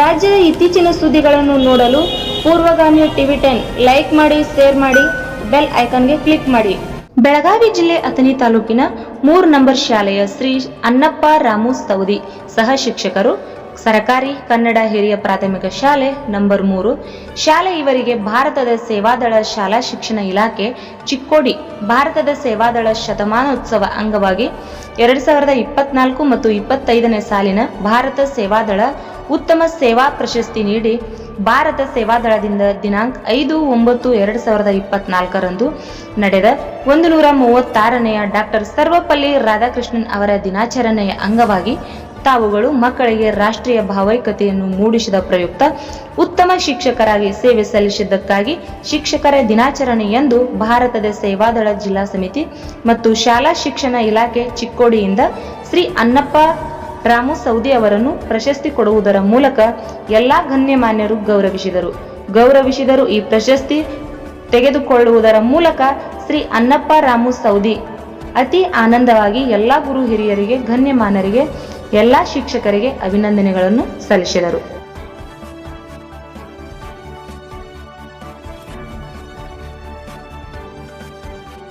ರಾಜ್ಯದ ಇತ್ತೀಚಿನ ಸುದ್ದಿಗಳನ್ನು ನೋಡಲು ಪೂರ್ವಗಾಮಿ ಟಿವಿ ಟೆನ್ ಲೈಕ್ ಮಾಡಿ, ಶೇರ್ ಮಾಡಿ, ಬೆಲ್ ಐಕಾನ್ಗೆ ಕ್ಲಿಕ್ ಮಾಡಿ. ಬೆಳಗಾವಿ ಜಿಲ್ಲೆ ಅಥಣಿ ತಾಲೂಕಿನ ಮೂರು ನಂಬರ್ ಶಾಲೆಯ ಶ್ರೀ ಅನ್ನಪ್ಪ ರಾಮು ಸೌದಿ ಸಹ ಶಿಕ್ಷಕರು, ಸರಕಾರಿ ಕನ್ನಡ ಹಿರಿಯ ಪ್ರಾಥಮಿಕ ಶಾಲೆ ನಂಬರ್ ಮೂರು, ಶಾಲೆ ಇವರಿಗೆ ಭಾರತದ ಸೇವಾದಳ ಶಾಲಾ ಶಿಕ್ಷಣ ಇಲಾಖೆ ಚಿಕ್ಕೋಡಿ ಭಾರತದ ಸೇವಾದಳ ಶತಮಾನೋತ್ಸವ ಅಂಗವಾಗಿ ಎರಡು ಸಾವಿರದ ಇಪ್ಪತ್ನಾಲ್ಕು ಮತ್ತು ಇಪ್ಪತ್ತೈದನೇ ಸಾಲಿನ ಭಾರತ ಸೇವಾದಳ ಉತ್ತಮ ಸೇವಾ ಪ್ರಶಸ್ತಿ ನೀಡಿ ಭಾರತ ಸೇವಾದಳದಿಂದ ದಿನಾಂಕ ಐದು ಒಂಬತ್ತು ಎರಡು ಸಾವಿರದ ಇಪ್ಪತ್ನಾಲ್ಕರಂದು ನಡೆದ ಒಂದು ನೂರ ಮೂವತ್ತಾರನೆಯ ಡಾಕ್ಟರ್ ಸರ್ವಪಲ್ಲಿ ರಾಧಾಕೃಷ್ಣನ್ ಅವರ ದಿನಾಚರಣೆಯ ಅಂಗವಾಗಿ ತಾವುಗಳು ಮಕ್ಕಳಿಗೆ ರಾಷ್ಟ್ರೀಯ ಭಾವೈಕ್ಯತೆಯನ್ನು ಮೂಡಿಸಿದ ಪ್ರಯುಕ್ತ ಉತ್ತಮ ಶಿಕ್ಷಕರಾಗಿ ಸೇವೆ ಸಲ್ಲಿಸಿದ್ದಕ್ಕಾಗಿ ಶಿಕ್ಷಕರ ದಿನಾಚರಣೆ ಎಂದು ಭಾರತದ ಸೇವಾದಳ ಜಿಲ್ಲಾ ಸಮಿತಿ ಮತ್ತು ಶಾಲಾ ಶಿಕ್ಷಣ ಇಲಾಖೆ ಚಿಕ್ಕೋಡಿಯಿಂದ ಶ್ರೀ ಅನ್ನಪ್ಪ ರಾಮು ಸೌದಿ ಅವರನ್ನು ಪ್ರಶಸ್ತಿ ಕೊಡುವುದರ ಮೂಲಕ ಎಲ್ಲಾ ಗಣ್ಯಮಾನ್ಯರು ಗೌರವಿಸಿದರು. ಗೌರವಿಸಿದರು ಈ ಪ್ರಶಸ್ತಿ ತೆಗೆದುಕೊಳ್ಳುವುದರ ಮೂಲಕ ಶ್ರೀ ಅನ್ನಪ್ಪ ರಾಮು ಸೌದಿ ಅತಿ ಆನಂದವಾಗಿ ಎಲ್ಲ ಗುರು ಹಿರಿಯರಿಗೆ, ಗಣ್ಯಮಾನ್ಯರಿಗೆ, ಎಲ್ಲ ಶಿಕ್ಷಕರಿಗೆ ಅಭಿನಂದನೆಗಳನ್ನು ಸಲ್ಲಿಸಿದರು.